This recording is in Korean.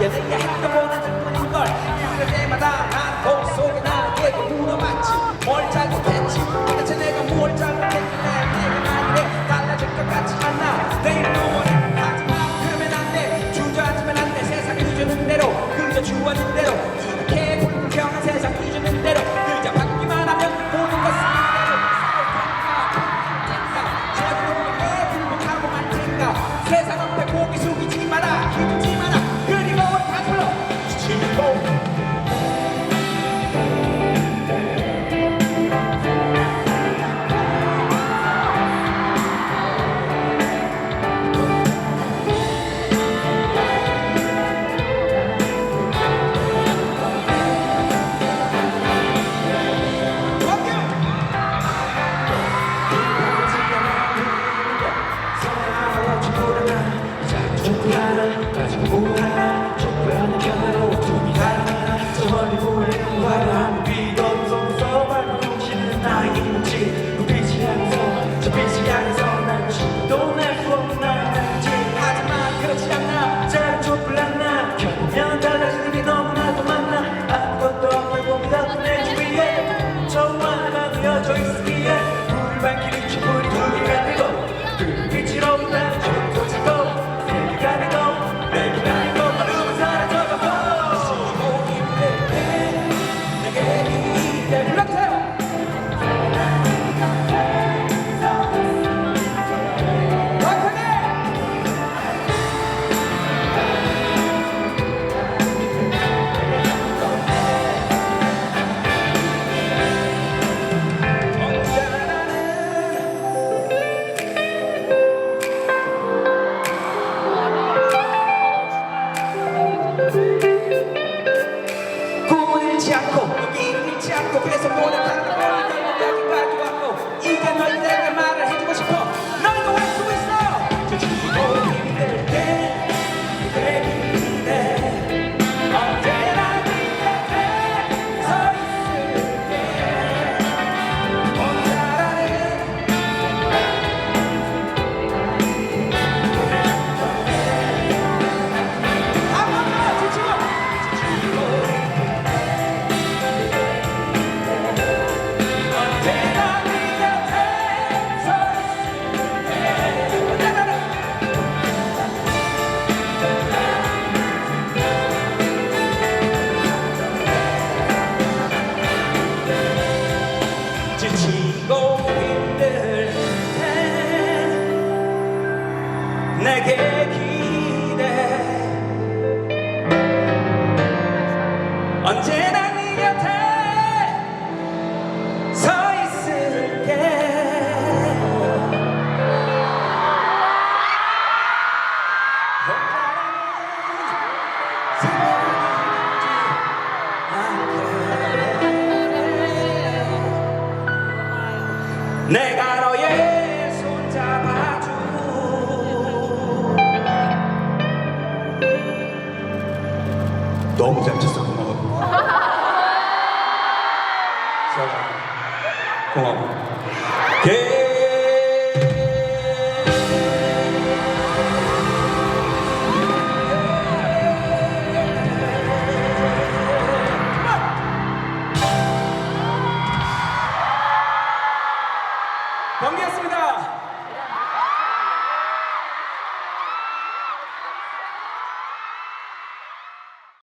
Yes. 내 위에 저와 나 이어져 있기에 우리 발길이 충분히 우리가 되고 꿈을 잃지 않고 이름을 잃지 않고 그래서 노력하 내게 기대. 언제나 네 곁에 서 있을게. 내 너무 잘 쳤어. 고마워 고마워 개! 경기였습니다.